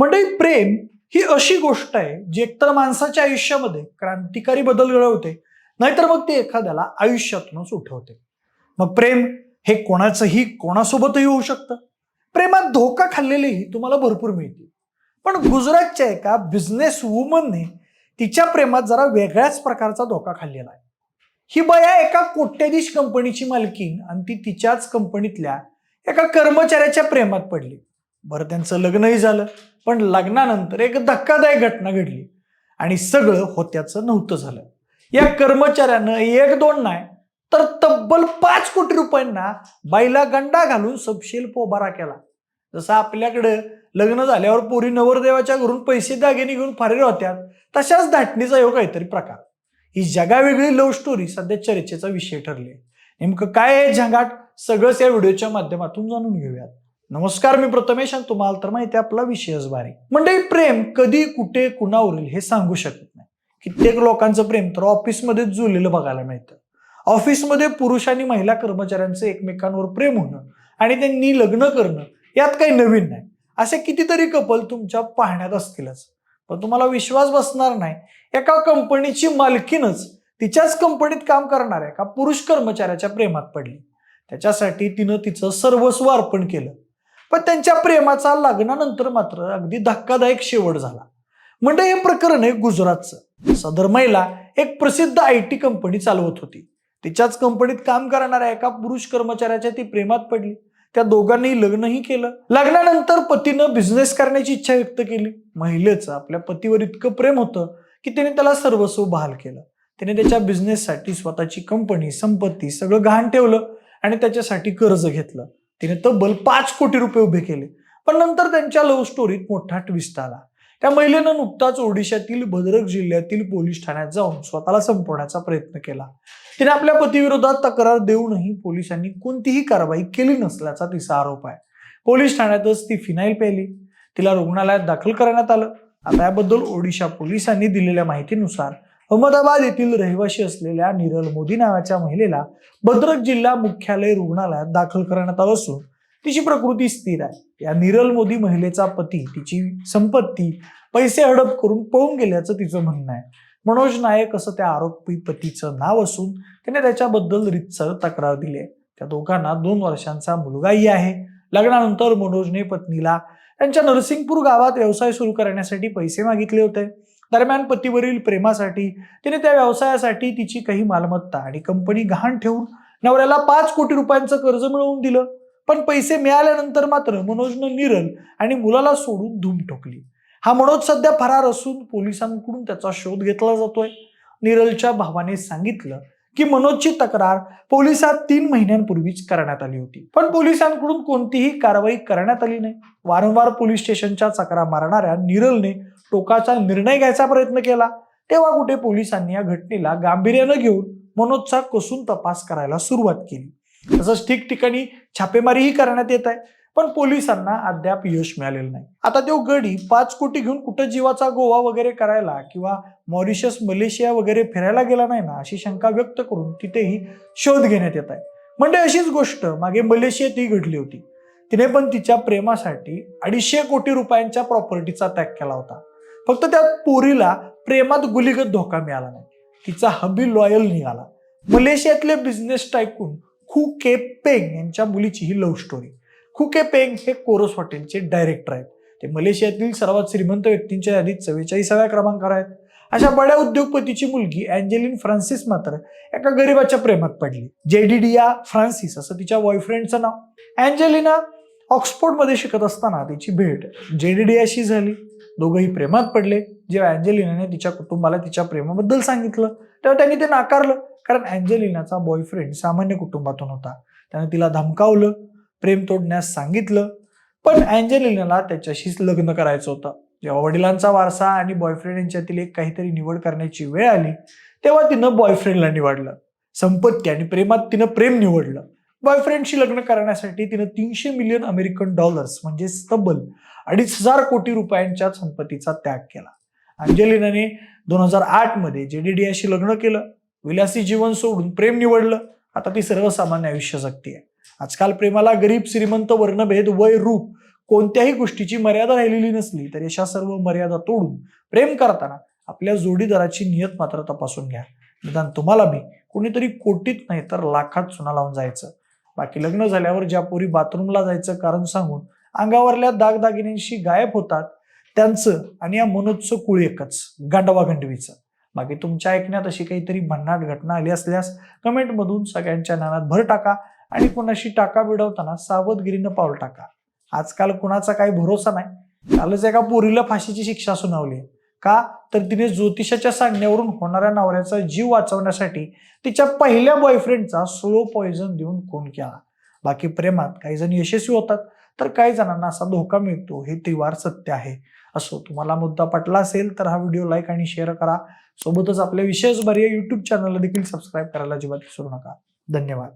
म्हणजे प्रेम ही अशी गोष्ट आहे जी एकतर माणसाच्या आयुष्यामध्ये क्रांतिकारी बदल घडवते नाहीतर मग ते एखाद्याला आयुष्यातूनच उठवते. मग प्रेम हे कोणाचंही कोणासोबतही होऊ शकतं. प्रेमात धोका खाल्लेलेही तुम्हाला भरपूर मिळतील. पण गुजरातच्या एका बिझनेस वुमनने तिच्या प्रेमात जरा वेगळ्याच प्रकारचा धोका खाल्लेला आहे. ही बया एका कोट्याधीश कंपनीची मालकीन आणि ती तिच्याच कंपनीतल्या एका कर्मचाऱ्याच्या प्रेमात पडली. बरं त्यांचं लग्नही झालं पण लग्नानंतर एक धक्कादायक घटना घडली आणि सगळं होत्याचं नव्हतं झालं. या कर्मचाऱ्यानं एक दोन नाही तर तब्बल पाच कोटी रुपयांना बाईला गंडा घालून सबशील पोबारा केला. जसं आपल्याकडं लग्न झाल्यावर पोरी नवरदेवाच्या घरून पैसे दागिने घेऊन फरार होत्या तशाच धाटणीचा योग काहीतरी प्रकार. ही जगावेगळी लव्ह स्टोरी सध्या चर्चेचा विषय ठरली. नेमकं काय आहे झंगाट? सगळंच या व्हिडिओच्या माध्यमातून जाणून घेऊयात. नमस्कार मी प्रथमेश आणि तुम्हाला तर माहिती आपला विषयच बारी म्हणजे प्रेम कधी कुठे कुणावरील हे सांगू शकत नाही. कित्येक लोकांचं प्रेम तर ऑफिसमध्येच जुळलेलं बघायला मिळतं. ऑफिसमध्ये पुरुष आणि महिला कर्मचाऱ्यांचं एकमेकांवर प्रेम होणं आणि त्यांनी लग्न करणं यात काही नवीन नाही. असे कितीतरी कपल तुमच्या पाहण्यात असतीलच. पण तुम्हाला विश्वास बसणार नाही एका कंपनीची मालकीनच तिच्याच कंपनीत काम करणाऱ्या एका पुरुष कर्मचाऱ्याच्या प्रेमात पडली. त्याच्यासाठी तिनं तिचं सर्वस्व अर्पण केलं. पण त्यांच्या प्रेमाचा लग्नानंतर मात्र अगदी धक्कादायक शेवट झाला. म्हणजे हे प्रकरण आहे गुजरातचं. सदर महिला एक प्रसिद्ध आय टी कंपनी चालवत होती. तिच्याच कंपनीत काम करणाऱ्या एका पुरुष कर्मचाऱ्याच्या ती प्रेमात पडली. त्या दोघांनी लग्नही केलं. लग्नानंतर पतीनं बिझनेस करण्याची इच्छा व्यक्त केली. महिलेचं आपल्या पतीवर इतकं प्रेम होतं की त्याने त्याला सर्वस्व बहाल केलं. त्याने त्याच्या बिझनेससाठी स्वतःची कंपनी संपत्ती सगळं गहाण ठेवलं आणि त्याच्यासाठी कर्ज घेतलं. तिने तब्बल पाच कोटी रुपये उभे केले. पण नंतर त्यांच्या लव्ह स्टोरीत मोठा ट्विस्ट आला. त्या महिलेनं नुकताच ओडिशातील भद्रक जिल्ह्यातील पोलीस ठाण्यात जाऊन स्वतःला संपवण्याचा प्रयत्न केला. तिने आपल्या पतीविरोधात तक्रार देऊनही पोलिसांनी कोणतीही कारवाई केली नसल्याचा तिचा आरोप आहे. पोलीस ठाण्यातच ती फिनाईल प्यायली तिला रुग्णालयात दाखल करण्यात आलं. आता याबद्दल ओडिशा पोलिसांनी दिलेल्या माहितीनुसार अहमदाबाद येथील रहिवाशी असलेल्या निरल मोदी नावाच्या महिलेला भद्रक जिल्हा मुख्यालय रुग्णालयात दाखल करण्यात आलं असून तिची प्रकृती स्थिर आहे. या निरल मोदी महिलेचा पती तिची संपत्ती पैसे हडप करून पळून गेल्याचं तिचं म्हणणं आहे. मनोज नायक असं त्या आरोपी पतीचं नाव असून त्याने त्याच्याबद्दल रितसर तक्रार दिली आहे त्या दोघांना दोन वर्षांचा मुलगाही आहे. लग्नानंतर मनोजने पत्नीला त्यांच्या नरसिंगपूर गावात व्यवसाय सुरू करण्यासाठी पैसे मागितले होते. दरम्यान पतीवरील प्रेमासाठी तिने त्या व्यवसायासाठी तिची काही मालमत्ता आणि कंपनी गहाण ठेवून नवऱ्याला पाच कोटी रुपयांचं कर्ज मिळवून दिलं. पण पैसे मिळाल्यानंतर मात्र मनोजनं निरल आणि मुलाला सोडून धूम ठोकली. हा मनोज सध्या फरार असून पोलिसांकडून त्याचा शोध घेतला जातोय. निरलच्या भावाने सांगितलं की मनोजची तक्रार पोलिसात तीन महिन्यांपूर्वीच करण्यात आली होती. पण पोलिसांकडून कोणतीही कारवाई करण्यात आली नाही. वारंवार पोलीस स्टेशनच्या चकरा मारणाऱ्या निरलने टोकाचा निर्णय घ्यायचा प्रयत्न केला तेव्हा कुठे पोलिसांनी या घटनेला गांभीर्यानं घेऊन मनोजचा कसून तपास करायला सुरुवात केली. तसंच ठिकठिकाणी छापेमारीही करण्यात येत आहे पण पोलिसांना अद्याप यश मिळालेलं नाही. आता तो गडी पाच कोटी घेऊन कुठं जीवाचा गोवा वगैरे करायला किंवा मॉरिशस मलेशिया वगैरे फिरायला गेला नाही ना अशी शंका व्यक्त करून तिथेही शोध घेण्यात येत आहे. म्हणजे अशीच गोष्ट मागे मलेशियातही घडली होती. तिने पण तिच्या प्रेमासाठी अडीचशे कोटी रुपयांच्या प्रॉपर्टीचा त्याग केला होता. फक्त त्या पोरीला प्रेमात गुलीगत धोका मिळाला नाही. तिचा हबी लॉयल निघाला. मलेशियातले बिझनेस टायकून खू के पेंग यांच्या मुलीची ही लव्ह स्टोरी खू के पेंग हे कोरस हॉटेलचे डायरेक्टर आहेत. ते मलेशियातील सर्वात श्रीमंत व्यक्तींच्या यादीत चव्वेचाळीसाव्या क्रमांकावर आहेत. अशा बड्या उद्योगपतीची मुलगी अँजेलिन फ्रान्सिस मात्र एका गरीबाच्या प्रेमात पडली. जेडीडिया फ्रान्सिस असं तिच्या बॉयफ्रेंडचं नाव. अँजेलिना ऑक्सफोर्डमध्ये शिकत असताना तिची भेट जेडीडियाशी झाली. दोघंही प्रेमात पडले. जेव्हा अँजेलिनाने तिच्या कुटुंबाला तिच्या प्रेमाबद्दल सांगितलं तेव्हा त्यांनी ते नाकारलं. कारण अँजेलिनाचा बॉयफ्रेंड सामान्य कुटुंबातून होता. त्याने तिला धमकावलं प्रेम तोडण्यास सांगितलं. पण अँजेलिनाला त्याच्याशीच लग्न करायचं होतं. जेव्हा वडिलांचा वारसा आणि बॉयफ्रेंड यांच्यातील एक काहीतरी निवड करण्याची वेळ आली तेव्हा तिनं बॉयफ्रेंडला निवडलं. संपत्ती आणि प्रेमात तिनं प्रेम निवडलं. बॉयफ्रेंडशी लग्न करण्यासाठी तिनं तीनशे मिलियन अमेरिकन डॉलर्स म्हणजे तब्बल अडीच हजार कोटी रुपयांच्या संपत्तीचा त्याग केला. अंजलिनाने दोन हजार आठमध्ये जेडीडीआशी लग्न केलं. विलासी जीवन सोडून प्रेम निवडलं. आता ती सर्वसामान्य आयुष्य आहे आजकाल प्रेमाला गरीब श्रीमंत वर्णभेद वय रूप कोणत्याही गोष्टीची मर्यादा राहिलेली नसली तर अशा सर्व मर्यादा तोडून प्रेम करताना आपल्या जोडीदाराची नियत मात्र तपासून घ्या. निदान तुम्हाला बी कोणीतरी कोटीत नाही तर लाखात चुना लावून जायचं. बाकी लग्न झाल्यावर ज्या पोरी बाथरूमला जायचं कारण सांगून अंगावरल्या दागदागिन्यांशी गायब होतात. त्यांचं आणि या मनोजचं कुळ एकच गांडवागंडवीचं बाकी तुमच्या ऐकण्यात अशी काहीतरी भन्नाट घटना आली असल्यास कमेंटमधून सगळ्यांच्या नानात भर टाका आणि कुणाशी टाका बिडवताना सावधगिरीनं पाऊल टाका. आजकाल कुणाचा काही भरोसा नाही. कालच एका पोरीला फाशीची शिक्षा सुनावली. का? तर तिने ज्योतिषाच्या सांगण्यावरून होणाऱ्या नवऱ्याचा जीव वाचवण्यासाठी तिच्या पहिल्या बॉयफ्रेंडचा स्लो पॉइझन देऊन खून केला. बाकी प्रेमात काही जण यशस्वी होतात. तर काही जणांना असा धोका मिळतो हे त्रिवार सत्य आहे असो तुम्हाला मुद्दा पटला असेल तर हा व्हिडिओ लाईक आणि शेअर करा. सोबतच आपल्या विशेष बरे युट्यूब चॅनलला देखील सबस्क्राईब करायला अजिबात विसरू नका. धन्यवाद.